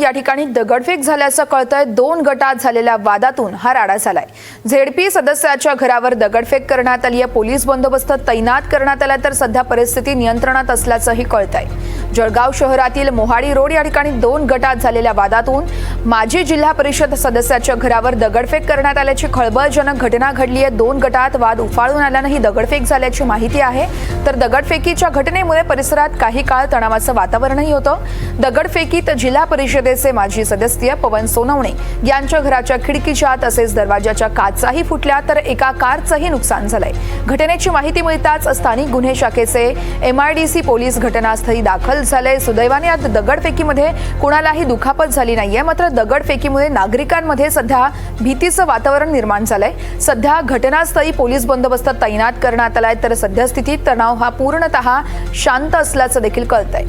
या ठिकाणी दगडफेक झाल्याचं कळतंय. दोन गटात झालेल्या वादातून हा राडा झालाय. झेडपी सदस्याच्या घरावर दगडफेक करण्यात आली आहे पोलीस बंदोबस्त तैनात करण्यात आला तर सध्या परिस्थिती नियंत्रणात असल्याचंही कळतंय. जळगाव शहरातील मोहाडी रोड या ठिकाणी दोन गटात झालेल्या वादातून माजी जिल्हा परिषद सदस्याच्या घरावर दगडफेक करण्यात आल्याची खळबळजनक घटना घडली आहे दोन गटात वाद उफाळून आल्यानं ही दगडफेक झाल्याची माहिती आहे. तर दगडफेकीच्या घटनेमुळे परिसरात काही काळ तणावाचं वातावरणही होतं. दगडफेकीत जिल्हा परिषदेचे माजी सदस्य पवन सोनवणे यांच्या घराच्या खिडकीच्या तसेच दरवाजाच्या काचाही फुटल्या तर एका कारचंही नुकसान झालंय. घटनेची माहिती मिळताच स्थानिक गुन्हे शाखेचे एमआयडीसी पोलीस घटनास्थळी दाखल झाले. सुदैवाने यात दगडफेकीमध्ये कुणालाही दुखापत झाली नाहीये मात्र दगडफेकीमुळे नागरिकांमध्ये सध्या भीतीचं वातावरण निर्माण झालंय. सध्या घटनास्थळी पोलीस बंदोबस्त तैनात करण्यात आलाय तर सध्यास्थितीत तणाव हा पूर्णतः शांत असल्याचं देखील कळतंय.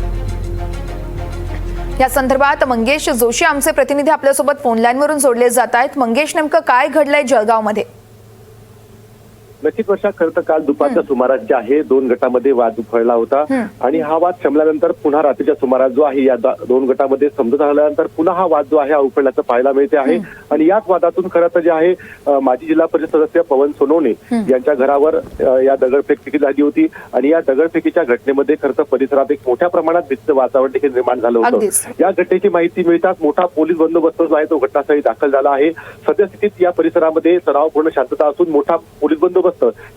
या संदर्भात मंगेश जोशी आमचे प्रतिनिधी आपल्यासोबत फोनलाईनवरून जोडले जात आहेत. मंगेश नेमकं काय घडलंय जळगावमध्ये? नक्कीच वर्षा खरं तर काल दुपारच्या सुमारास जे आहे दोन गटामध्ये वाद उफळला होता. आणि हा वाद शमल्यानंतर पुन्हा रात्रीच्या सुमारास जो आहे या दोन गटामध्ये समजूत झाल्यानंतर पुन्हा हा वाद जो आहे हा उफळल्याचं पाहायला मिळते आहे. आणि याच वादातून खरं तर जे आहे माजी जिल्हा परिषद सदस्य पवन सोनवणे यांच्या घरावर या दगडफेक झाली होती. आणि या दगडफेकीच्या घटनेमध्ये खरं तर परिसरात एक मोठ्या प्रमाणात भीतीचं वातावरण देखील निर्माण झालं. होतं. या घटनेची माहिती मिळताच मोठा पोलीस बंदोबस्त जो आहे तो घटनास्थळी दाखल झाला आहे. सद्यस्थितीत या परिसरामध्ये तणावपूर्ण शांतता असून मोठा पोलीस बंदोबस्त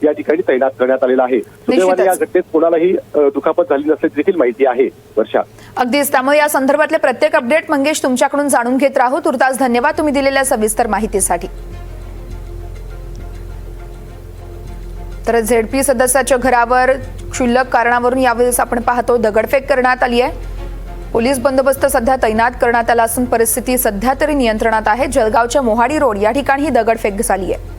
या ठिकाणी तैनात करण्यात आलेला आहे. सुदैवाने या. घटनेत कोणालाही दुखापत झाली नसल्याची देखील माहिती आहे वर्षा. अगदीच. त्यामुळे या संदर्भातले प्रत्येक अपडेट मंगेश तुमच्याकडून जाणून घेत राहू. तुर्तास धन्यवाद तुम्ही दिलेल्या सविस्तर माहितीसाठी. तर झेडपी सदस्याच्या घरावर क्षुल्लक कारणावरून यावेळेस आपण पाहतो दगडफेक करण्यात आली आहे. पोलीस बंदोबस्त सध्या तैनात करण्यात आला असून परिस्थिती सध्या तरी नियंत्रणात आहे. जळगावच्या मोहाडी रोड या ठिकाणी ही दगडफेक झाली आहे.